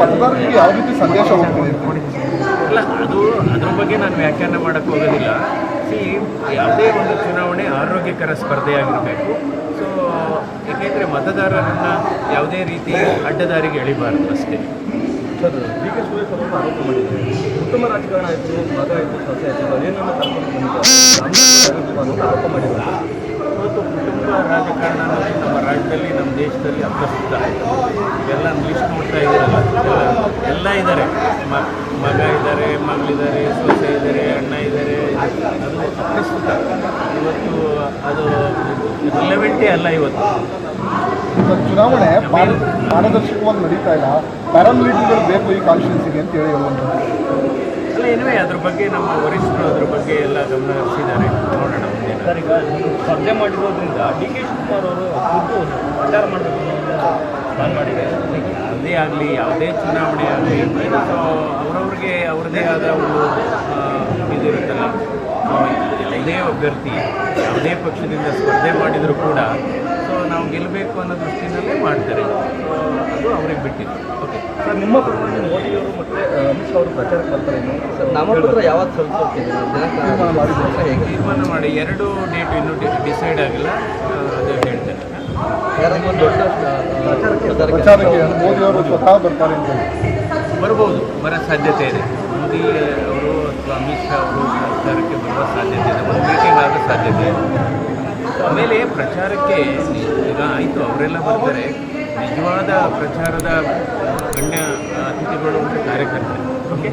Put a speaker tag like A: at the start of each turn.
A: ಮತದಾರರಿಗೆ ಯಾವ ರೀತಿ ಸಂದೇಶ ಹೋಗ್ತಿದೆ?
B: ಅಲ್ಲ ಅದು ಅದ್ರ ಬಗ್ಗೆ ನಾನು ವ್ಯಾಖ್ಯಾನ ಮಾಡಕ್ಕೆ ಹೋಗೋದಿಲ್ಲ. ಸಿ ಯಾವುದೇ ಒಂದು ಚುನಾವಣೆ ಆರೋಗ್ಯಕರ ಸ್ಪರ್ಧೆಯಾಗಿರಬೇಕು. ಸೊ ಏಕೆಂದರೆ ಮತದಾರರನ್ನು ಯಾವುದೇ ರೀತಿ ಅಡ್ಡದಾರಿಗೆ ಎಳಿಬಾರ್ದು ಅಷ್ಟೇ.
C: ಸರ್ ಡಿ ಕೆ ಸುರೇಶ್ ಅವರು ಆರೋಪ ಮಾಡಿದ್ದಾರೆ. ಉತ್ತಮ ರಾಜಕಾರಣ ಆಯಿತು ಮಗ ಆಯಿತು ಸೊಸೆ ಆಯಿತು ಏನನ್ನು ಕರ್ಕೊಂಡು ಅಂತ ಆರೋಪ ಮಾಡಿದ್ದಾರೆ.
B: ಇವತ್ತು ಕುಟುಂಬ ರಾಜಕಾರಣ ಅನ್ನೋದು ನಮ್ಮ ರಾಜ್ಯದಲ್ಲಿ ನಮ್ಮ ದೇಶದಲ್ಲಿ ಅಪ್ರಸ್ತುತ ಇವೆಲ್ಲ ಲಿಸ್ಟ್ ನೋಡ್ತಾ ಇದ್ದೀರಲ್ಲ ಎಲ್ಲ- ಎಲ್ಲ ಇದ್ದಾರೆ. ಮ ಮಗ ಇದ್ದಾರೆ ಮಗಳಿದ್ದಾರೆ ಸೊಸೆ ಇದ್ದಾರೆ ಅಣ್ಣ ಇದ್ದಾರೆ. ಅದು ಪ್ರಸ್ತುತ ಇವತ್ತು ಅದು ರಿಲೆವೆಂಟೇ ಅಲ್ಲ ಇವತ್ತು.
A: ಚುನಾವಣೆ ಪಾರ- ಪಾರದರ್ಶಕವಾಗಿ ನಡೀತಾ ಇಲ್ಲ. ಪ್ಯಾರಾಮಿಲಿಟರಿಗಳು ಬೇಕು ಈ ಕಾನ್ಸ್ಟಿಟ್ಯೂನ್ಸಿಗೆ ಅಂತ ಹೇಳಿ
B: ಅಲ್ಲ ಏನೇ ಅದ್ರ ಬಗ್ಗೆ ನಮ್ಮ ವರಿಷ್ಠರು ಅದ್ರ ಬಗ್ಗೆ ಎಲ್ಲ ಗಮನ ಹರಿಸಿದ್ದಾರೆ. ನೋಡೋಣ ಮುಂದೆ.
C: ಸರ್ ಈಗ ಸ್ಪರ್ಧೆ ಮಾಡಿರೋದ್ರಿಂದ ಡಿ ಕೆ ಶಿವಕುಮಾರ್ ಅವರು ಪ್ರಚಾರ ಮಾಡಬೇಕು ಅನ್ನೋ ಮಾಡಿದೆ. ಮಾಡಿದ್ದಾರೆ
B: ಯಾವುದೇ ಆಗಲಿ ಯಾವುದೇ ಚುನಾವಣೆ ಆಗಲಿ ಅವರವ್ರಿಗೆ ಅವ್ರದ್ದೇ ಆದ ಒಂದು ಇದು ಇದಿರುತ್ತಲ್ಲ. ಯಾವುದೇ ಅಭ್ಯರ್ಥಿ ಯಾವುದೇ ಪಕ್ಷದಿಂದ ಸ್ಪರ್ಧೆ ಮಾಡಿದರೂ ಕೂಡ ಸೊ ನಾವು ಗೆಲ್ಲಬೇಕು ಅನ್ನೋ ದೃಷ್ಟಿಯಲ್ಲೇ ಮಾಡ್ತಾರೆ. ಅದು ಅವ್ರಿಗೆ ಬಿಟ್ಟಿದ್ದು. ಓಕೆ
C: ಸರ್ ನಿಮ್ಮ ಪರವಾಗಿ ಮೋದಿಯವರು ಮತ್ತು ಅಮಿತ್ ಶಾ ಅವರು ಪ್ರಚಾರ ಬರ್ತಾರೆ ನಾಮಪತ್ರ ಯಾವತ್ತು ಸ್ವಲ್ಪ
A: ತೀರ್ಮಾನ
B: ಮಾಡಿ ಎರಡು ಡೇಟ್ ಇನ್ನೂ ಡಿಸೈಡ್ ಆಗಿಲ್ಲ.
C: ಒಂದು ದೊಡ್ಡ ಪ್ರಚಾರಕ್ಕೆ
A: ಪ್ರಚಾರಕ್ಕೆ ಸ್ವತಃ ಬರ್ತಾರೆ ಅಂತ. ಹೇಳಿ
B: ಬರ್ಬೋದು ಬರೋ ಸಾಧ್ಯತೆ ಇದೆ. ಮೋದಿ ಅವರು ಅಥವಾ ಅಮಿತ್ ಶಾ ಅವರು ಪ್ರಚಾರಕ್ಕೆ ಬರುವ ಸಾಧ್ಯತೆ ಇದೆ. ಒಂದು ಮೀಟಿಂಗ್ ಆಗೋ ಸಾಧ್ಯತೆ ಇದೆ. ಆಮೇಲೆ ಪ್ರಚಾರಕ್ಕೆ ಈಗ ಆಯಿತು ಅವರೆಲ್ಲ ಬರ್ತಾರೆ. ನಿಜವಾದ ಪ್ರಚಾರದ ಗಣ್ಯ ಅತಿಥಿಗಳು ಕಾರ್ಯಕರ್ತರು. ಓಕೆ